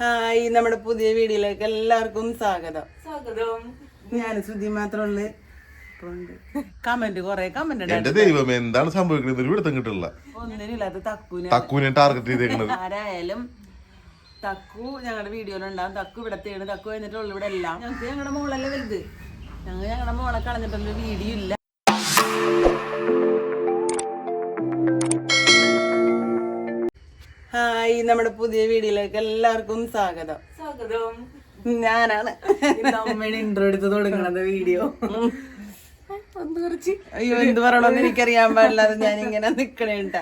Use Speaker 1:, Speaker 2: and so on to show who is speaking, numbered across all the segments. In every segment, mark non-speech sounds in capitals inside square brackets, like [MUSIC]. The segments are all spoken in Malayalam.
Speaker 1: ഹായ് നമ്മുടെ പുതിയ വീഡിയോയിലേക്ക് എല്ലാവർക്കും സ്വാഗതം.
Speaker 2: സ്വാഗതം.
Speaker 1: ഞാൻ ശ്രുതി മാത്രമുള്ളു. കമന്റ് കൊറേ കമന്റ്
Speaker 3: എന്റെ ദൈവം എന്താണ് സംഭവിക്കുന്നത്? ഒരു പിടുത്തം കിട്ടില്ല.
Speaker 1: ഒന്നിനില്ലാത്ത തക്കുന്
Speaker 3: ടാർഗറ്റ് ചെയ്തേക്കുന്നത്
Speaker 1: ആരായാലും തക്കു ഞങ്ങളുടെ വീഡിയോയിലുണ്ടാവും. തക്കു ഇവിടത്തെയാണ് തക്കു എന്നിട്ടുള്ള ഇവിടെ എല്ലാം. ഞങ്ങൾക്ക് ഞങ്ങളുടെ മോളല്ലേ വലുത്. ഞങ്ങൾ ഞങ്ങളുടെ മോളെ കളഞ്ഞിട്ടുള്ള വീഡിയോ ഇല്ല. ഹായ് നമ്മുടെ പുതിയ വീഡിയോയിലേക്ക് എല്ലാവർക്കും സ്വാഗതം.
Speaker 2: സ്വാഗതം.
Speaker 1: ഞാനാണ്.
Speaker 2: അമ്മയുടെ ഇൻട്രോ എടുത്ത് തുടങ്ങണത് വീഡിയോ.
Speaker 1: അയ്യോ എന്ത് പറയണമെന്ന് എനിക്കറിയാൻ പാടില്ലാതെ ഞാൻ ഇങ്ങനെ നിക്കണേണ്ട.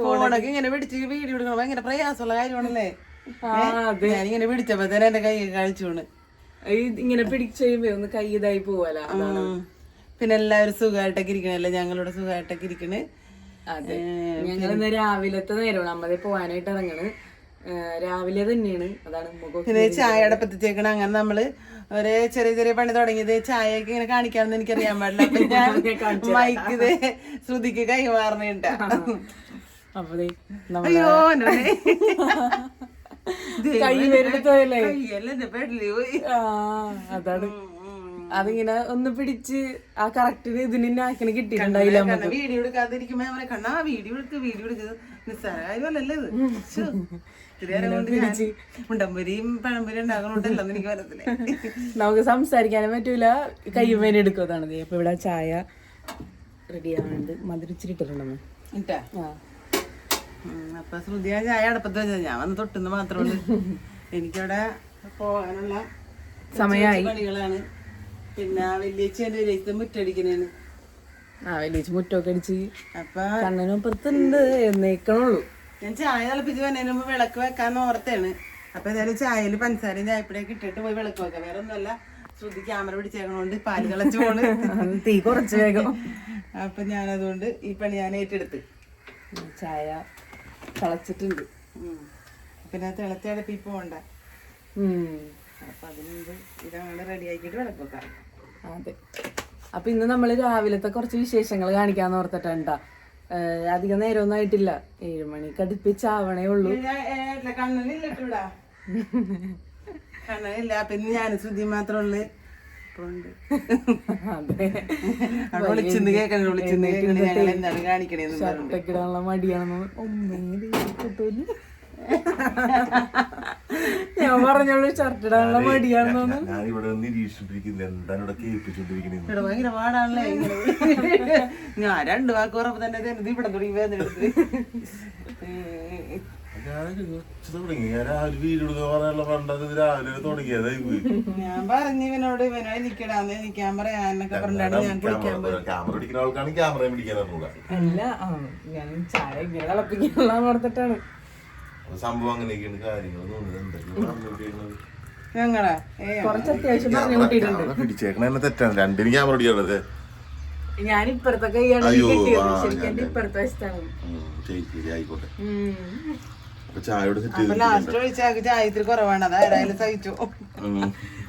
Speaker 1: ഫോണൊക്കെ ഇങ്ങനെ പിടിച്ച് വീഡിയോ എടുക്കണം ഭയങ്കര പ്രയാസമുള്ള കാര്യമാണല്ലേ? ഞാനിങ്ങനെ പിടിച്ചപ്പോ തന്നെ എന്റെ കൈ കഴിച്ചോണ്
Speaker 2: ഈ ഇങ്ങനെ പിടിച്ച് കഴിയുമ്പോ ഒന്ന് കൈ ഇതായി പോവല
Speaker 1: പിന്നെ എല്ലാവരും സുഖമായിട്ടൊക്കെ ഇരിക്കണല്ലേ? ഞങ്ങളുടെ സുഖമായിട്ടൊക്കെ ഇരിക്കണ്.
Speaker 2: അതെ. ഞങ്ങൾ ഇന്ന് രാവിലത്തെ നേരമാണ്. അമ്മതെ പോവാനായിട്ട് ഇറങ്ങണ്. രാവിലെ തന്നെയാണ്. അതാണ്
Speaker 1: ചായ അടപ്പത്തിച്ചേക്കണ അങ്ങനെ നമ്മൾ ഒരേ ചെറിയ ചെറിയ പണി തുടങ്ങിയത് ചായയൊക്കെ ഇങ്ങനെ കാണിക്കാമെന്ന് എനിക്കറിയാൻ പാടില്ല. [LAUGHS] അപ്പൊ ഞാൻ മൈക്ക് ഇത് ശ്രുതിക്ക്
Speaker 2: നമ്മ-
Speaker 1: അയ്യോ എന്റെ ദേ.
Speaker 2: കൈ വരുന്നതല്ലേ
Speaker 1: കയ്യല്ലേ എന്റെ പെടലി പോയി.
Speaker 2: ആ അതാണ്. അതിങ്ങനെ ഒന്ന് പിടിച്ച് ആ കറക്റ്റ് ഇതിന് ആക്കിന് കിട്ടിയിട്ടുണ്ടായില്ല
Speaker 1: വീഡിയോ എടുക്കാതിരിക്കുമ്പോ അവനെ കണ്ണാ വീഡിയോ എടുക്ക് വീഡിയോ എടുക്ക്. ഇത് എനിക്ക് വരത്തില്ല?
Speaker 2: നമുക്ക് സംസാരിക്കാനും പറ്റൂല. കയ്യുമേനെ എടുക്കുന്നതാണ്. അപ്പൊ ഇവിടെ ചായ റെഡി ആവുന്നുണ്ട് മധുരച്ചിട്ടിട്ടുണ്ടെന്ന്
Speaker 1: ഇട്ടാ?
Speaker 2: ആ.
Speaker 1: അപ്പൊ ശ്രുതി ഞാൻ ചായ അടുപ്പത്ത് വെച്ചാൽ ഞാൻ വന്ന് തൊട്ടുന്ന് മാത്രമേ ഉള്ളൂ. എനിക്കവിടെ പോകാനുള്ള
Speaker 2: സമയമായി
Speaker 1: പണികളാണ്. പിന്നെ വലിയ ചെറിയ മുറ്റടിക്കണേന്.
Speaker 2: ആ വലിയ മുറ്റമൊക്കെ അടിച്ച്
Speaker 1: അപ്പൊ
Speaker 2: കണ്ണനും പുറത്തുണ്ട് എന്നേക്കണുള്ളൂ.
Speaker 1: ഞാൻ ചായ തിളപ്പിച്ച് വന്നതിന് മുമ്പ് വിളക്ക് വെക്കാൻ ഓർത്തേണ്. അപ്പൊ ഏതായാലും ചായയിൽ പഞ്ചസാരയും ചായപ്പൊടിയൊക്കെ ഇട്ടിട്ട് പോയി വിളക്ക് വെക്കാം. വേറെ ഒന്നുമല്ല ശ്രുതി ക്യാമറ പിടിച്ചേക്കണോണ്ട് പാൽ തിളച്ചു പോണ്. [LAUGHS]
Speaker 2: തീ കുറച്ച് വേഗം.
Speaker 1: അപ്പൊ ഞാനതുകൊണ്ട് ഈ പണി ഞാൻ ഏറ്റെടുത്ത്.
Speaker 2: ചായ തിളച്ചിട്ടുണ്ട്.
Speaker 1: പിന്നെ തിളച്ചടപ്പി പോണ്ട. അപ്പൊ അതിന് മുമ്പ് ഇതങ്ങനെ റെഡി വിളക്ക് വെക്കാം
Speaker 2: അതെ. അപ്പൊ ഇന്ന് നമ്മൾ രാവിലത്തെ കുറച്ച് വിശേഷങ്ങൾ കാണിക്കാന്ന് ഓർത്തിട്ടാ അധികം നേരമൊന്നും ആയിട്ടില്ല. ഏഴു മണിക്ക് അടുപ്പിച്ചാവണേ ഉള്ളൂ.
Speaker 1: കണ്ണനില്ല കണ്ണനില്ല അപ്പൊ ഇന്ന് ഞാൻ ശ്രുതി മാത്രമുള്ളു
Speaker 2: മടിയാണെന്ന്. ഒന്നേ കിട്ടൂല ഞാൻ പറഞ്ഞോളൂ ഷർട്ട് ഇടാനുള്ള മടിയാണെന്ന്
Speaker 3: ഞാൻ ഇവിടെ നിരീക്ഷിച്ചിരിക്കുന്നത് എന്താണ് ഇവിടെ കേൾപ്പിച്ചോണ്ടിരിക്കുന്നത്
Speaker 1: ഇവിടെ ഭയങ്കര പാടാണല്ലേ ഇങ്ങനെ. ഞാൻ രണ്ടു വാക്ക് പറഞ്ഞപ്പോ തന്നെ ഇത് ഇവിടെ തുടങ്ങി വേദന എടുത്ത്.
Speaker 3: ഞാനൊരു കൊച്ചു തുടങ്ങി. ഞാൻ
Speaker 1: പറഞ്ഞു ഇവനോട് ഇവനോട് നിക്കടാന്ന് നിക്കാൻ പറയാന്നൊക്കെ പറഞ്ഞാണ് ഞാൻ
Speaker 3: ക്യാമറ പിടിക്കുന്ന ആൾക്കാണ് ക്യാമറ പിടിക്കാൻ
Speaker 2: അല്ല ഞാൻ ചായ ഇങ്ങനെ തിളപ്പിക്കാനുള്ള ഓർത്തിട്ടാണ്
Speaker 3: സംഭവം അങ്ങനെയൊക്കെയാണ് കാര്യങ്ങൾ
Speaker 1: ഞങ്ങളാ?
Speaker 2: കുറച്ച് അത്യാവശ്യം പറഞ്ഞു കൂട്ടിയിട്ടുണ്ട്.
Speaker 3: ക്യാമറ പിടിച്ചേക്കണ തെറ്റാണ്. രണ്ടിന് ക്യാമറ പിടിക്കണത്
Speaker 2: ഞാൻ ഇപ്പുറത്തെ വശത്താണ്.
Speaker 3: ആയിക്കോട്ടെ.
Speaker 1: ലാസ്റ്റ് ചായ ഇത്തിരി കുറവാണ്. അത് ഏതായാലും സഹിച്ചു.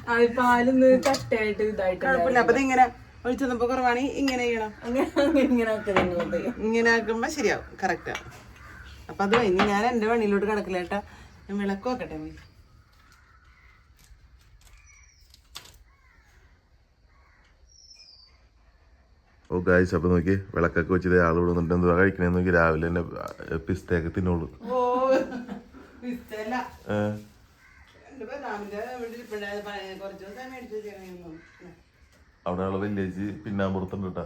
Speaker 2: ആ പാലൊന്ന് കട്ടയായിട്ട് ഇതായിട്ട്
Speaker 1: കുഴപ്പമില്ല. അപ്പൊ ഇങ്ങനെ ചെയ്യണം.
Speaker 2: അങ്ങനെ ഇങ്ങനെ
Speaker 1: ഇങ്ങനെ ആക്കുമ്പോ ശരിയാവും. കറക്റ്റാ അപ്പൊ അത് ഇനി ഞാൻ എന്റെ പണിയിലോട്ട് കിടക്കില്ല ഏട്ടാ ഞാൻ വിളക്ക് വെക്കട്ടെ പോയി
Speaker 3: ഓ ഗായ്സ് അപ്പൊ നോക്കി വിളക്കൊക്കെ വെച്ചിട്ട് ആൾ വിടുന്നുണ്ട് എന്തുവാ എന്താ കഴിക്കണേന്ന് നോക്കി രാവിലെ തന്നെ പിസ്തയൊക്കെ തിന്നോളൂ.
Speaker 1: ഓ ഇഷ്ടല്ല
Speaker 3: ഏ,
Speaker 1: എന്റെ ബദാമിന്റെ ഇവിടെ ഇരിപ്പുണ്ടായത് പഴയ കുറച്ച് ദിവസം മേടിച്ചു വെച്ചേക്കണേന്നു.
Speaker 3: അവിടെ ഉള്ള വില്ലേജ് പിന്നാമ്പുറത്തുണ്ട് കേട്ടാ.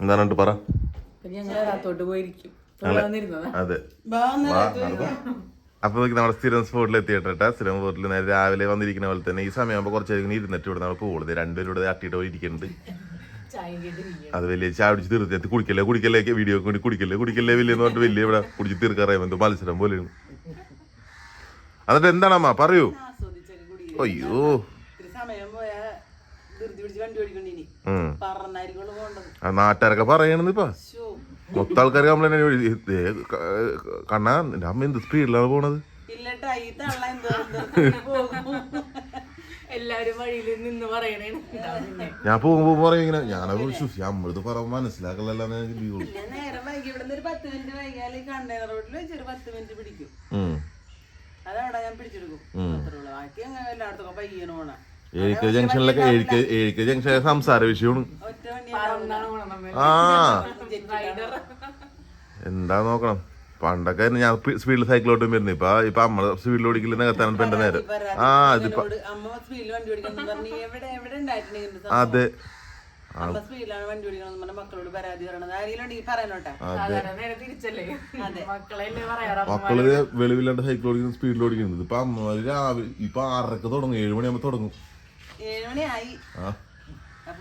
Speaker 3: എന്താണ് പറ.
Speaker 2: രാത്തോട്ട് പോയിരിക്കും.
Speaker 3: അതെ. അപ്പൊ നോക്കി നമ്മുടെ സ്ഥിരം സ്പോട്ടിൽ എത്തിയിട്ടാ സ്ഥിരം സ്പോട്ടിൽ നേരെ രാവിലെ വന്നിരിക്കുന്ന പോലെ തന്നെ ഈ സമയമാകുമ്പോൾ കുറച്ച് നേരം ഇരുന്നിട്ട് ഇവിടെ നമ്മൾ പോകുന്നത് രണ്ടുപേരും ഇവിടെ തട്ടിയിട്ട് പോയി ഇരിക്കുന്നുണ്ട്
Speaker 2: ചായ കേട്ടിരിക്കും
Speaker 3: അത് വലിയ ചായ പിടിച്ച് തീർത്തി കുടിക്കല്ലേ കുടിക്കല്ലേ വീഡിയോ കൊണ്ട് കുടിക്കല്ലേ കുടിക്കല്ലേ വലിയ എന്ന് പറഞ്ഞിട്ട് വലിയ ഇവിടെ കുടിച്ച് തീർക്കാറായ എന്തോ മത്സരം പോലെയാണ് എന്നിട്ട് എന്താണമ്മ? പറയൂ.
Speaker 1: കുടി
Speaker 3: അയ്യോ. നാട്ടുകാരൊക്കെ പറയണെന്ന് ഇപ്പൊ? മൊത്തം ആൾക്കാർ കംപ്ലൈന്റ് കണ്ണാ എന്റെ അമ്മ എന്ത് സ്പീഡിലാണ് പോണത്?
Speaker 2: എല്ലാരും വഴിയിൽ നിന്ന് പറയണേ
Speaker 3: ഞാൻ പോകുമ്പോ പറയും ഇങ്ങനെ ഞാനത് നമ്മളിത് പറയാൻ മനസ്സിലാക്കലല്ല ഞാൻ
Speaker 1: നേരം വൈകി ഇവിടെ ഒരു പത്ത് മിനിറ്റ് വൈകിയാൽ ഈ കണ്ടെയ്നർ റോഡിൽ വെച്ചൊരു പത്ത് മിനിറ്റ് പിടിക്കും. അതവിടെ ഞാൻ പിടിച്ചെടുക്കും. അത്രേ ഉള്ളൂ. ബാക്കി എല്ലായിടത്തും പയ്യന് പോണ.
Speaker 3: ഏഴിക്കൽ ജംഗ്ഷനിലൊക്കെ ഏഴിക്കൽ ഏഴിക്കൽ ജംഗ്ഷൻ സംസാര വിഷയമാണ്. ആ. എന്താ നോക്കണം. പണ്ടൊക്കെ ഞാൻ സ്പീഡിൽ സൈക്കിളോട്ടും വരുന്നു ഇപ്പൊ ഇപ്പൊ അമ്മ സ്പീഡിൽ ഓടിക്കില്ല നികത്താണ് ഇപ്പൊ എന്റെ നേരം. ആ
Speaker 1: അതിപ്പോ
Speaker 3: അതെ.
Speaker 1: അമ്മ സ്പീഡിലാണ് വണ്ടി ഓടിക്കണം എന്ന് മക്കളോട് പരാതി ആരെങ്കിലും ഉണ്ടെങ്കിൽ പറയണോട്ടാ
Speaker 2: സാധാരണ നേരെ തിരിച്ചല്ലേ? മക്കളെല്ലേ പറയാറ്
Speaker 3: മക്കൾ വെളിവില്ലാണ്ട് സൈക്കിൾ ഓടിക്കുന്നത് സ്പീഡിൽ ഓടിക്കുന്നത് ഇപ്പൊ അമ്മമാര് രാവിലെ ഇപ്പൊ ആറരക്ക് തുടങ്ങും. ഏഴ് മണിയാകുമ്പോ തുടങ്ങും.
Speaker 1: ഏഴുമണിയായി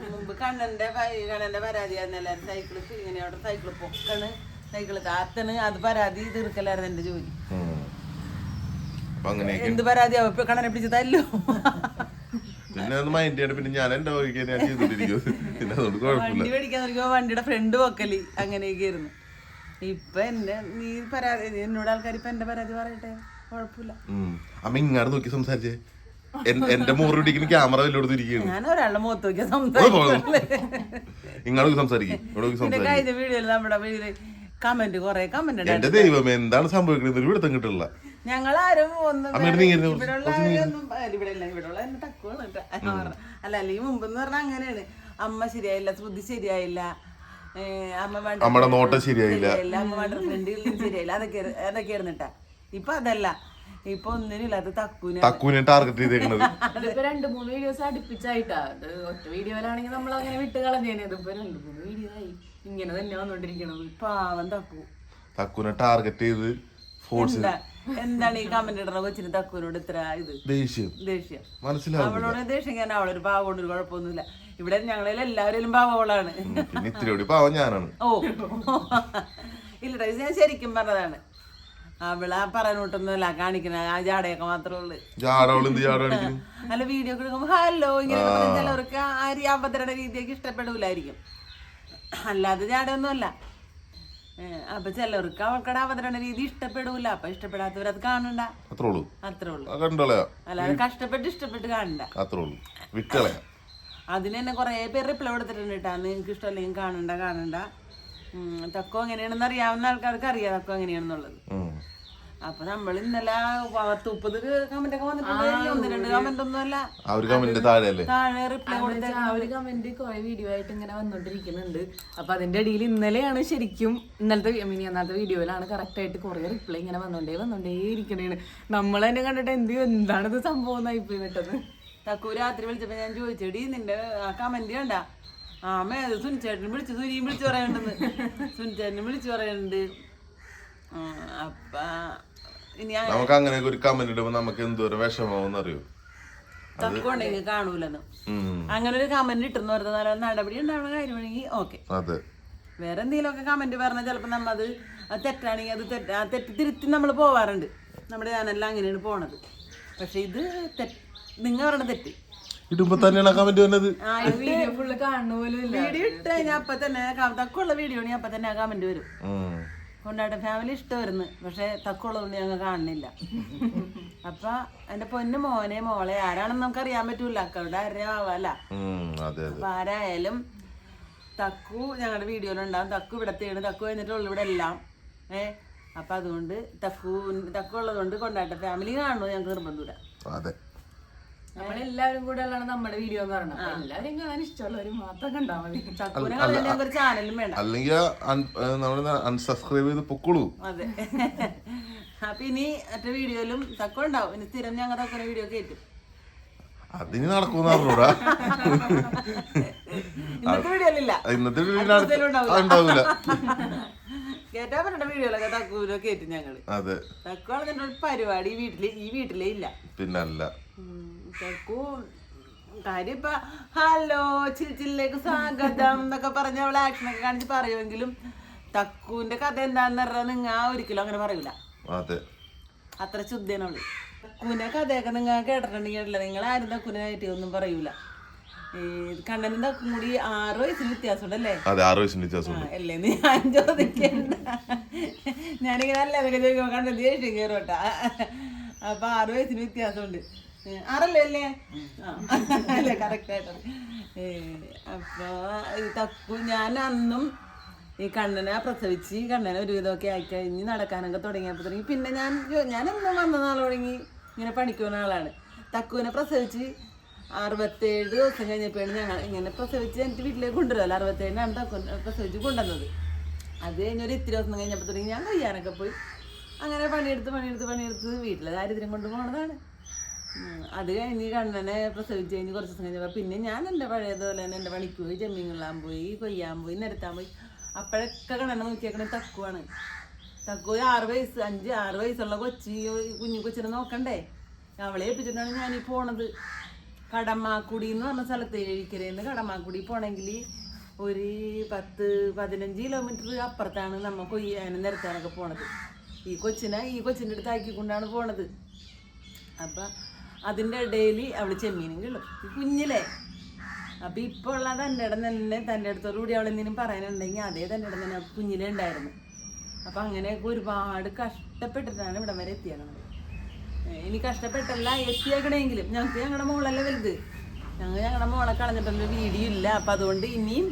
Speaker 1: മുമ്പ് കണ്ണന്റെ കണ്ണന്റെ പരാതിയായിരുന്നു എല്ലാരും സൈക്കിൾ ഇങ്ങനെ അവിടെ സൈക്കിൾ പൊക്കണ് സൈക്കിൾ താത്തണ് അത് പരാതി തീർക്കലായിരുന്നു എന്റെ ജോലി.
Speaker 3: ഉം.
Speaker 1: എന്ത് പരാതി പിടിച്ച് തല്ലോ.
Speaker 3: പിന്നെ അത് മൈൻഡ് ചെയ്യണം. പിന്നെ ഞാൻ എന്റെ വഴിക്ക് ഞാൻ ചെയ്തിട്ടിരിക്കും പിന്നെ അതുകൊണ്ട് കുഴപ്പമില്ല.
Speaker 1: വണ്ടി മേടിക്കാൻ വണ്ടിയുടെ ഫ്രണ്ട് പൊക്കൽ അങ്ങനെയൊക്കെ ആയിരുന്നു ഇപ്പൊ എന്റെ നീ പരാതി എന്നോട് ആൾക്കാർ ഇപ്പൊ എന്റെ പരാതി പറയട്ടെ? കുഴപ്പമില്ല.
Speaker 3: അമ്മ ഇങ്ങാട് നോക്കി സംസാരിച്ചേ. എന്റെ മോറ് ക്യാമറ വല്ലോടത്ത് ഇരിക്കുകയാണ്.
Speaker 1: ഞാൻ ഒരാളുടെ മുഖത്ത് നോക്കിയാ
Speaker 3: സംസാരിക്കും. ഇവിടെ നോക്കി
Speaker 1: പിന്നെ കഴിഞ്ഞ വീഡിയോയിൽ നമ്മുടെ കമന്റ് കൊറേ കമന്റ്
Speaker 3: എന്റെ ദൈവം എന്താണ് സംഭവിക്കുന്നത് ഒരു പിടുത്തം കിട്ടില്ല
Speaker 1: ആരും ഒന്നും
Speaker 3: ഇരുന്നോ?
Speaker 1: ഇവിടെ ഇവിടെ ഇല്ല ഇവിടെ ഉള്ള എന്നെ തക്കുവാണ് കേട്ടോ. പറഞ്ഞ- അല്ല അല്ലെങ്കിൽ മുമ്പ് എന്ന് പറഞ്ഞാൽ അങ്ങനെയാണ്. അമ്മ ശരിയായില്ല ശ്രുതി ശരിയായില്ല അമ്മ
Speaker 3: നോട്ടം ശരിയായില്ല.
Speaker 1: അമ്മ വേണ്ട ഫ്രണ്ട് ശരിയായില്ല. അതൊക്കെ അതൊക്കെ ആയിരുന്നിട്ടാ ഇപ്പൊ അതല്ല. ഇപ്പൊ ഒന്നിനില്ല അത് തക്കുന്
Speaker 3: തക്കൂനെ ടാർഗറ്റ് ചെയ്തേക്കണത്. [LAUGHS]
Speaker 2: ഇതിപ്പോ രണ്ട് മൂന്ന് വീഡിയോസ് അടുപ്പിച്ചായിട്ടാ. ഒറ്റ വീഡിയോയിലാണെങ്കിൽ നമ്മൾ അങ്ങനെ വിട്ട് കളഞ്ഞേനെ. ഇതിപ്പോ രണ്ട് മൂന്ന് വീഡിയോ ആയി. ഇങ്ങനെ തന്നെ വന്നോണ്ടിരിക്കണത്.
Speaker 1: പാവം തക്കു.
Speaker 3: തക്കുവിനെ ടാർഗറ്റ് ചെയ്ത് ഫോഴ്സ്
Speaker 1: എന്താണ് ഈ കമന്റ് ഇടുന്ന കൊച്ചിന് തക്കുവിനോട് ഇത്ര ഇത്?
Speaker 3: ദേഷ്യം.
Speaker 1: ദേഷ്യം.
Speaker 3: മനസ്സിലാവും
Speaker 1: അവളോട് ദേഷ്യം ഞാൻ അവളൊരു പാവമുണ്ട് ഒരു കുഴപ്പമൊന്നുമില്ല. ഇവിടെ ഞങ്ങളിൽ എല്ലാവരും പാവകളാണ്
Speaker 3: പിന്നെ ഇത്തിരി കൂടി പാവം ഞാനാണ്.
Speaker 1: ഓ. ഇല്ല ഞാൻ ശരിക്കും പറഞ്ഞതാണ്. അവൾ ആ പറയാനോട്ടൊന്നുമല്ല കാണിക്കണ ആ ജാടയൊക്കെ മാത്രമേ ഉള്ളു. അല്ല വീഡിയോ ഒക്കെ എടുക്കുമ്പോ ഹലോ ഇങ്ങനെ ചിലവർക്ക് ആ അവതരണ രീതിയൊക്കെ ഇഷ്ടപ്പെടൂലായിരിക്കും. അല്ലാതെ ചാടൊന്നുമല്ല അപ്പൊ ചിലർക്ക് അവൾക്കടെ അവതരണ രീതി ഇഷ്ടപ്പെടൂല. അപ്പൊ ഇഷ്ടപ്പെടാത്തവരത് കാണണ്ട.
Speaker 3: അത്രേ ഉള്ളൂ.
Speaker 1: അത്രേ ഉള്ളൂ. അല്ലാതെ കഷ്ടപ്പെട്ട് ഇഷ്ടപ്പെട്ട് കാണണ്ട.
Speaker 3: അത്രേ ഉള്ളൂ. വിട്ടളയാ
Speaker 1: അതിന് തന്നെ കുറേ പേര് റിപ്ലൈ കൊടുത്തിട്ടുണ്ട് കേട്ടാ. നിങ്ങൾക്ക് ഇഷ്ടമല്ലെങ്കിൽ കാണണ്ട കാണണ്ട. തക്കോ എങ്ങനെയാണെന്ന് അറിയാവുന്ന ആൾക്കാർക്ക് അറിയാം തക്കോ എങ്ങനെയാണെന്നുള്ളത്. അപ്പൊ നമ്മൾ ഇന്നലെ പത്ത് മുപ്പത് കമന്റ് ഒക്കെ വന്നിട്ടുണ്ട്. ഒന്ന് രണ്ട് കമന്റ് ഒന്നും അല്ല.
Speaker 3: ആ ഒരു കമന്റ് താഴെ അല്ലേ
Speaker 1: താഴെ റിപ്ലൈ കൊടുത്ത
Speaker 2: ആ ഒരു കമന്റ് കുറെ വീഡിയോ ആയിട്ട് ഇങ്ങനെ വന്നോണ്ടിരിക്കുന്നുണ്ട്. അപ്പൊ അതിന്റെ ഇടയിൽ ഇന്നലെയാണ് ശരിക്കും ഇന്നലത്തെ മിനി അന്നത്തെ വീഡിയോയിലാണ് കറക്റ്റ് ആയിട്ട് കുറെ റിപ്ലൈ ഇങ്ങനെ വന്നോണ്ടേ വന്നോണ്ടേ ഇരിക്കണേണ് നമ്മൾ തന്നെ കണ്ടിട്ട് എന്ത് എന്താണിത് സംഭവം എന്നായി പോയി പെട്ടെന്ന്
Speaker 1: തക്കു രാത്രി വിളിച്ചപ്പോ ഞാൻ ചോദിച്ചെടി നിന്റെ ആ കമന്റ് കണ്ട? ആമേ അത് സുനിച്ചേട്ടനും വിളിച്ചു സുനിയും വിളിച്ചു പറയണ്ടെന്ന് [LAUGHS] സുനിച്ചേട്ടനും വിളിച്ചു പറയുന്നുണ്ട്. ആ, അപ്പ ഇനി ആ
Speaker 3: നമുക്ക് അങ്ങനെ ഒരു കമന്റ് ഇടുമ്പോ നമുക്ക് എന്തോരം വിഷമാവും അറിയോ
Speaker 1: കാണൂലെന്ന് അങ്ങനെ ഒരു കമന്റ് ഇട്ടെന്ന് പറഞ്ഞാൽ നടപടി ഉണ്ടാവുന്ന കാര്യമാണെങ്കിൽ ഓക്കെ
Speaker 3: അതെ.
Speaker 1: വേറെ എന്തെങ്കിലുമൊക്കെ കമന്റ് പറഞ്ഞാൽ ചിലപ്പോൾ നമ്മൾ അത് തെറ്റാണെങ്കിൽ അത് തെറ്റാ ആ തെറ്റ് തിരുത്തി നമ്മൾ പോവാറുണ്ട്. നമ്മുടെ ഞാനെല്ലാം അങ്ങനെയാണ് പോണത്. പക്ഷെ ഇത് തെറ്റ്. നിങ്ങൾ പറഞ്ഞ തെറ്റ്.
Speaker 3: ഇടുമ്പോ തന്നെയാണ് കമന്റ് വന്നത്
Speaker 1: ആ
Speaker 2: വീഡിയോ ഫുള്ള് കാണുന്ന പോലും
Speaker 1: വീഡിയോ ഇട്ട് കഴിഞ്ഞാൽ അപ്പൊ തന്നെ തക്കുള്ള വീഡിയോ ആണെങ്കിൽ അപ്പൊ തന്നെ ആ കമന്റ് വരും. കൊണ്ടാട്ട ഫാമിലി ഇഷ്ടമായിരുന്നു പക്ഷെ തക്കുള്ളതൊന്നും ഞങ്ങൾ കാണുന്നില്ല. അപ്പൊ എന്റെ പൊന്നു മോനെ മോളെ ആരാണെന്ന് നമുക്ക് അറിയാൻ പറ്റൂല അക്കളുടെ
Speaker 3: ആരാവല്ല
Speaker 1: അപ്പൊ ആരായാലും തക്കു ഞങ്ങളുടെ വീഡിയോയിലുണ്ടാവും. തക്കു ഇവിടത്തെയാണ് തക്കു കഴിഞ്ഞിട്ടുള്ള ഇവിടെ എല്ലാം. ഏ അപ്പൊ അതുകൊണ്ട് തക്കു തക്കു ഉള്ളതുകൊണ്ട് കൊണ്ടാട്ട ഫാമിലി കാണുന്നു ഞങ്ങൾക്ക് നിർബന്ധമില്ല.
Speaker 2: നമ്മളെല്ലാവരും കൂടെ ഉള്ളതാണ് നമ്മുടെ വീഡിയോ എന്ന് പറഞ്ഞത് എല്ലാവരും കാണാൻ ഇഷ്ടമുള്ളവര് മാത്രം കണ്ടാൽ മതി.
Speaker 1: കളയാൻ ഒരു ചാനലും വേണം
Speaker 3: അല്ലെങ്കിൽ നമ്മൾ അൺസബ്സ്ക്രൈബ് ചെയ്ത് പൊക്കോളൂ.
Speaker 1: അതെ. അപ്പൊ ഇനി മറ്റേ വീഡിയോയിലും തക്കു ഉണ്ടാവും. ഇനി സ്ഥിരം ഞങ്ങൾ തക്കുവിനെ വീഡിയോ കേട്ടു
Speaker 3: അതിന് നടക്കൂന്ന് പറഞ്ഞൂടാ.
Speaker 1: ഇന്നത്തെ വീഡിയോയിലില്ല
Speaker 3: ഇന്നത്തെ വീഡിയോ
Speaker 1: ഉണ്ടാവില്ല.
Speaker 3: ഉണ്ടാവൂല
Speaker 1: കേട്ടാ പറഞ്ഞ വീഡിയോയിലൊക്കെ തക്കൂലോ കേട്ടു ഞങ്ങൾ.
Speaker 3: അതെ.
Speaker 1: തക്കുവാണ് തന്നെ പരിപാടി ഈ വീട്ടിൽ ഈ വീട്ടിലേ ഇല്ല.
Speaker 3: പിന്നല്ല.
Speaker 1: ഉം, കാര്യപ്പ കാര്യം ഇപ്പൊ ഹലോ ചിൽച്ചിലേക്ക് സ്വാഗതം എന്നൊക്കെ പറഞ്ഞ അവളെ ആക്ഷനൊക്കെ കാണിച്ച് പറയുമെങ്കിലും തക്കുവിന്റെ കഥ എന്താന്ന് പറഞ്ഞാൽ നിങ്ങൾ ഒരിക്കലും അങ്ങനെ പറയൂല.
Speaker 3: അതെ.
Speaker 1: അത്ര ശുദ്ധനവൾ തക്കുവിന്റെ കഥയൊക്കെ നിങ്ങൾ കേട്ടിട്ടുണ്ടെങ്കിൽ നിങ്ങൾ ആരും തക്കുവിനായിട്ട് ഒന്നും പറയൂല. കണ്ണനും തക്കും കൂടി ആറ് വയസ്സിന് വ്യത്യാസമുണ്ടല്ലേ?
Speaker 3: അതെ ആറ് വയസ്സിന് വ്യത്യാസമുണ്ട്.
Speaker 1: അല്ലേന്ന് ഞാൻ ചോദിക്കണ്ട. ഞാനിങ്ങനെ അല്ല എന്നൊക്കെ ചോദിക്കുമ്പോ കണ്ടത് ദേഷ്യം കയറോട്ടാ അപ്പൊ ആറ് വയസ്സിന് വ്യത്യാസമുണ്ട്. ആറല്ലേ? അല്ലേ അല്ലേ കറക്റ്റ് ആയിട്ടാണ് ഏ, അപ്പൊ ഈ തക്കു ഞാൻ അന്നും ഈ കണ്ണനെ പ്രസവിച്ച് കണ്ണനെ ഒരു ഒരുവിധമൊക്കെ ആയി കഴിഞ്ഞ് നടക്കാനൊക്കെ തുടങ്ങിയപ്പോൾ തുടങ്ങി പിന്നെ ഞാൻ ഞാൻ എന്നും വന്ന നാൾ തുടങ്ങി ഇങ്ങനെ പഠിക്കുന്ന ആളാണ്. തക്കുവിനെ പ്രസവിച്ച് അറുപത്തേഴ് ദിവസം കഴിഞ്ഞപ്പോഴാണ് ഞങ്ങൾ ഇങ്ങനെ പ്രസവിച്ച് എനിക്ക് വീട്ടിലേക്ക് കൊണ്ടുവരുമല്ലോ അറുപത്തേഴിനാണ് തക്കുവിനെ പ്രസവിച്ച് കൊണ്ടുവന്നത്. അത് കഴിഞ്ഞൊരു ഇത്തിരി ദിവസം കഴിഞ്ഞപ്പോൾ തുടങ്ങി ഞാൻ കഴിയാനൊക്കെ പോയി. അങ്ങനെ പണിയെടുത്ത് പണിയെടുത്ത് പണിയെടുത്ത് വീട്ടിലെ ദാരിദ്ര്യം കൊണ്ട് പോണതാണ്. അത് കഴിഞ്ഞ് കണ്ണനെ പ്രസവിച്ച് കഴിഞ്ഞ് കുറച്ച് ദിവസം കഴിഞ്ഞപ്പോൾ പിന്നെ ഞാൻ എന്റെ പഴയതുപോലെ തന്നെ എന്റെ പണിക്ക് പോയി ജമ്മീങ്ങളാൻ പോയി കൊയ്യാൻ പോയി നിരത്താൻ പോയി. അപ്പോഴൊക്കെ കണ്ണനെ നോക്കിയേക്കണേ തക്കുവാണ്. തക്കു ഒരു ആറ് വയസ്സ് അഞ്ച് ആറ് വയസ്സുള്ള കൊച്ചി കുഞ്ഞു കൊച്ചിനെ നോക്കണ്ടേ? അവളെ ഏൽപ്പിച്ചിട്ടാണ് ഞാൻ പോണത്. കടമാക്കുടി എന്ന് പറഞ്ഞ സ്ഥലത്ത് എഴിക്കരയിൽ കടമാക്കുടി പോണെങ്കിൽ ഒരു പത്ത് പതിനഞ്ച് കിലോമീറ്റർ അപ്പുറത്താണ് നമ്മ കൊയ്യാനും നിരത്താനൊക്കെ പോണത്. ഈ കൊച്ചിനെ ഈ കൊച്ചിന്റെ അടുത്ത് ആക്കിക്കൊണ്ടാണ് പോണത്. അപ്പം അതിന്റെ ഡെയിലി അവൾ ചെമ്മീനും കിട്ടും കുഞ്ഞിലെ. അപ്പം ഇപ്പോൾ ഉള്ള തന്റെ ഇടം തന്നെ തന്റെ അടുത്തോടു കൂടി അവൾ എന്തെങ്കിലും പറയാനുണ്ടെങ്കിൽ അതേ തന്റെ ഇടം തന്നെ കുഞ്ഞിലേ ഉണ്ടായിരുന്നു. അപ്പം അങ്ങനെയൊക്കെ ഒരുപാട് കഷ്ടപ്പെട്ടിട്ടാണ് ഇവിടം വരെ എത്തിയത്. ഇനി കഷ്ടപ്പെട്ടല്ല എത്തിയാക്കണമെങ്കിലും ഞങ്ങൾക്ക് ഞങ്ങളുടെ മോളല്ലേ വലുത്. ഞങ്ങൾ ഞങ്ങളുടെ മോളെ കളഞ്ഞിട്ടൊന്നും വീഡിയോ ഇല്ല. അപ്പം അതുകൊണ്ട് ഇനിയും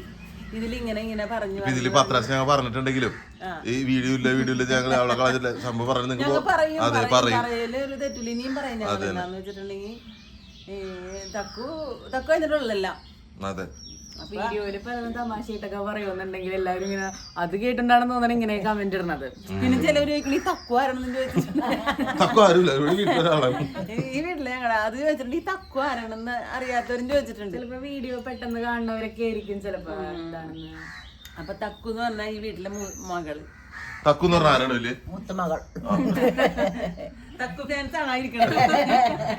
Speaker 1: ഇതിലിങ്ങനെ ഇങ്ങനെ പറഞ്ഞു
Speaker 3: ഇതിൽ ഞങ്ങൾ പറഞ്ഞിട്ടുണ്ടെങ്കിലും ഈ വീഡിയോ ഇല്ല വീഡിയോ ഇല്ല ഞങ്ങൾ അവിടെ കളഞ്ഞില്ല സംഭവം പറഞ്ഞു
Speaker 1: നിങ്ങൾ
Speaker 3: അതെ
Speaker 1: പറയും ഒരു തെറ്റില്ല ഇനിയും പറയും ഞങ്ങൾ എന്താന്ന് വെച്ചിട്ടുണ്ടെങ്കിൽ ഈ തക്കു തക്കു കഴിഞ്ഞിട്ടുള്ളല്ല
Speaker 3: അതെ.
Speaker 2: വീഡിയോയിൽ തമാശയായിട്ടൊക്കെ പറയുന്നുണ്ടെങ്കിൽ എല്ലാവരും ഇങ്ങനെ അത് കേട്ടിട്ടാണെന്ന് തോന്നണ ഇങ്ങനെ കമന്റ് ഇടുന്നത്
Speaker 1: പിന്നെ ചോദിക്കണ ഈ തക്കു ആരാണെന്ന് ചോദിച്ചിട്ടുണ്ട് വീട്ടിലെ ഞങ്ങളെ അത് ചോദിച്ചിട്ടുണ്ട് ഈ തക്കു ആരാണെന്ന് അറിയാത്തവരും ചോദിച്ചിട്ടുണ്ട്.
Speaker 2: ചിലപ്പോ വീഡിയോ പെട്ടെന്ന് കാണുന്നവരൊക്കെ ആയിരിക്കും ചിലപ്പോ. എന്താണെന്ന്
Speaker 1: അപ്പൊ തക്കു എന്ന് പറഞ്ഞാൽ ഈ വീട്ടിലെ മകൾ മകൾ.
Speaker 3: തക്കു എന്ന് പറഞ്ഞ ആരാണ് വലിയ?
Speaker 4: മൂത്തമകൾ
Speaker 1: തക്കു ഫാൻസ് ആണായിരിക്കണം.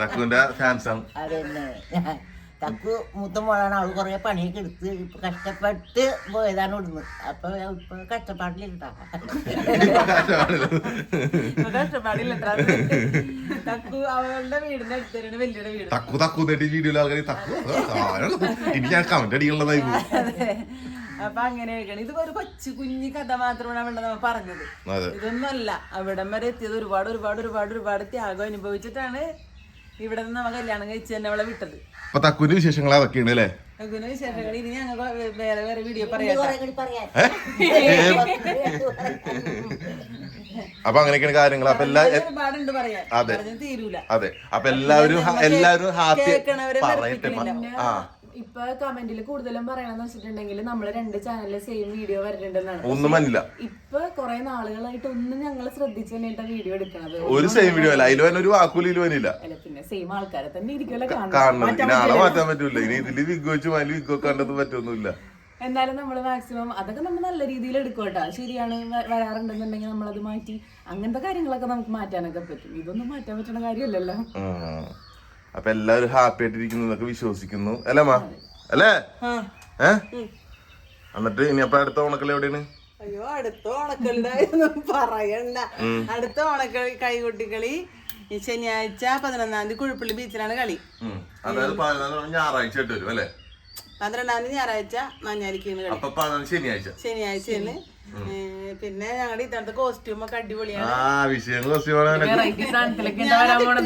Speaker 3: തക്കുവിന്റെ ഫാൻസ് ആണ്.
Speaker 4: അതന്നെ. തക്കു മൂത്ത മോളാണ്. അവൾ കൊറേ പണിയൊക്കെ എടുത്ത് ഇപ്പൊ കഷ്ടപ്പെട്ട് പോയതാണ് ഇവിടുന്ന്. അപ്പൊ ഇപ്പൊ കഷ്ടപ്പാടിലിട്ടാ.
Speaker 1: തക്കു അവളുടെ വീടിന്റെ അടുത്ത് വലിയ വീട്.
Speaker 3: തക്കു തക്കു എന്നിട്ട് വീഡിയോയിൽ ആൾക്കാർ തക്കു ആരാണ്? ഇനി ഞാൻ കമന്റ് അടിക്കുള്ളതായി
Speaker 1: അപ്പൊ അങ്ങനെയൊക്കെയാണ്. ഇത് ഒരു കൊച്ചു കുഞ്ഞു കഥ മാത്രമാണ് അവിടെ നമ്മ പറഞ്ഞത്.
Speaker 3: ഇതൊന്നും
Speaker 1: ഇതൊന്നുമല്ല. അവിടം വരെ എത്തിയത് ഒരുപാട് ഒരുപാട് ഒരുപാട് ഒരുപാട് ത്യാഗം അനുഭവിച്ചിട്ടാണ് ഇവിടെ നിന്ന് നമ്മ കല്യാണം കഴിച്ച് തന്നെ അവളെ വിട്ടത്.
Speaker 3: അപ്പൊ തക്കുവിന്റെ വിശേഷങ്ങൾ അതൊക്കെയാണ് അല്ലേ?
Speaker 1: വിശേഷങ്ങൾ ഇനി ഞങ്ങൾക്ക് വേറെ വേറെ വീഡിയോ പറയാം
Speaker 4: പറയാൻ
Speaker 3: അപ്പൊ അങ്ങനെയൊക്കെയാണ് കാര്യങ്ങൾ അപ്പൊ എല്ലാ
Speaker 1: ഒരുപാടുണ്ട് പറയാൻ.
Speaker 3: അതെ.
Speaker 1: തീരൂല.
Speaker 3: അതെ. അപ്പൊ എല്ലാവരും എല്ലാവരും ഹാപ്പി പറയട്ടെ. ആ.
Speaker 2: ഇപ്പൊ കമന്റിൽ കൂടുതലും പറയണെന്ന് വെച്ചിട്ടുണ്ടെങ്കിൽ നമ്മൾ രണ്ട് ചാനലിലെ സെയിം വീഡിയോ വരുന്നുണ്ടെന്നാണ്
Speaker 3: ഒന്നും
Speaker 2: ഇപ്പൊ കൊറേ നാളുകളായിട്ട് ഒന്നും ഞങ്ങൾ ശ്രദ്ധിച്ചു തന്നെയാ വീഡിയോ എടുക്കണത്.
Speaker 3: ഒരു സെയിം വീഡിയോ അല്ല. അതിൽ ഒരു വാക്കൂലി വരില്ല.
Speaker 2: അല്ല പിന്നെ സെയിം ആൾക്കാരെ തന്നെ ഇരിക്കുമല്ലോ
Speaker 3: കാണണം. ഇനി ആളെ മാറ്റാൻ പറ്റൂല. ഇനി ഇതിൽ വിഗ് വെച്ച് മലി വിഗ് വെക്കാണ്ടത് പറ്റൊന്നുമില്ല.
Speaker 2: എന്നാലും നമ്മൾ മാക്സിമം അതൊക്കെ നമ്മൾ നല്ല രീതിയിൽ എടുക്കോട്ടാ ശരിയാണ് വരാറുണ്ടെന്നുണ്ടെങ്കിൽ നമ്മളത് മാറ്റി അങ്ങനത്തെ കാര്യങ്ങളൊക്കെ നമുക്ക് മാറ്റാനൊക്കെ പറ്റും. ഇതൊന്നും മാറ്റാൻ പറ്റുന്ന കാര്യമല്ലല്ലോ.
Speaker 3: അപ്പൊ എല്ലാവരും ഹാപ്പി ആയിട്ടിരിക്കുന്നു എന്നൊക്കെ വിശ്വസിക്കുന്നു. അല്ലേ മാ? അല്ലേ? ഏ? എന്നിട്ട് ഇനി അപ്പൊ അടുത്ത ഓണക്കൽ എവിടെയാണ്?
Speaker 1: അയ്യോ അടുത്ത ഓണക്കളുടെ പറയണ്ട. അടുത്ത ഓണക്കളി കൈകൊട്ടിക്കളി. ഈ ശനിയാഴ്ച പതിനൊന്നാം തീയതി കുഴപ്പള്ളി ബീച്ചിലാണ് കളി.
Speaker 3: അതായത് ഞായറാഴ്ച ആയിട്ട് വരും അല്ലേ?
Speaker 1: പന്ത്രണ്ടാം തീയതി ഞായറാഴ്ച മഞ്ഞാലിക്കാണ് കളി.
Speaker 3: ശനിയാഴ്ച.
Speaker 1: ശനിയാഴ്ചയാണ്. പിന്നെ ഞങ്ങളുടെ ഇത്തരത്തെ കോസ്റ്റ്യൂം ഒക്കെ അടിപൊളിയാണ്.
Speaker 3: ആ വിഷയം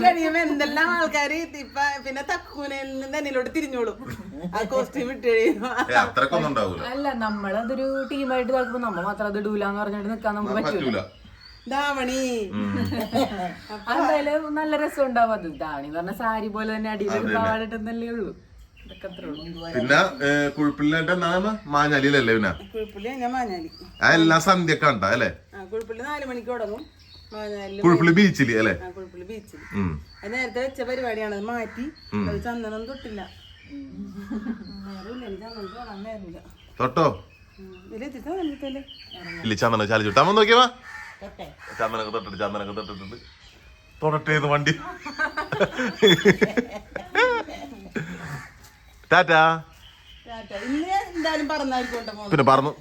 Speaker 1: കഴിയുമ്പോ എന്തെല്ലാം ആൾക്കാര് ഇപ്പൊ പിന്നെ തക്കൂനയിൽ നിന്ന് എന്നിലോട്ട് തിരിഞ്ഞോളും. ആ കോസ്റ്റ്യൂം ഇട്ട് കഴിയുമ്പോ.
Speaker 3: അത്രക്കൊന്നും ഉണ്ടാവൂല.
Speaker 2: അല്ല നമ്മളതൊരു ടീമായിട്ട് നടക്കുമ്പോ നമ്മ മാത്രം അത് ഇടൂലെന്ന് പറഞ്ഞിട്ട് നിക്കാൻ നമുക്ക് പറ്റൂല.
Speaker 1: ധാവണി.
Speaker 2: എന്തായാലും നല്ല രസം ഉണ്ടാവും അത് ഇതാണ് പറഞ്ഞ സാരി പോലെ തന്നെ അടിപൊളി പാവാടിട്ടെന്നല്ലേ എന്നല്ലേ ഉള്ളൂ.
Speaker 3: പിന്നെ കുഴപ്പമില്ലാണ്ട് എന്താണ് മാഞ്ഞാലിയിലല്ലേ പിന്നെ?
Speaker 1: കുഴിപ്പള്ളി മാഞ്ഞാലി.
Speaker 3: ആ എല്ലാം സന്ധ്യക്ക് കണ്ടാ അല്ലേ?
Speaker 1: കുഴിപ്പള്ളി നാല് മണിക്ക് തുടങ്ങും.
Speaker 3: കുഴപ്പള്ളി ബീച്ചിൽ അല്ലേ?
Speaker 1: കുഴിപ്പള്ളി ബീച്ചിൽ അത് നേരത്തെ വെച്ച പരിപാടിയാണ് മാറ്റി അത് ചന്ദനം തൊട്ടില്ല.
Speaker 3: തൊട്ടോ? ഇല്ല ചന്ദന ചാലിച്ചു തമ്മ നോക്കിയവാ ചന്ദനൊക്കെ തൊട്ടിട്ട് ചന്ദനൊക്കെ തൊട്ടിട്ടുണ്ട്. തൊടട്ടേന്ന് വണ്ടി. [LAUGHS] ടാറ്റാ. പിന്നെ പറഞ്ഞു.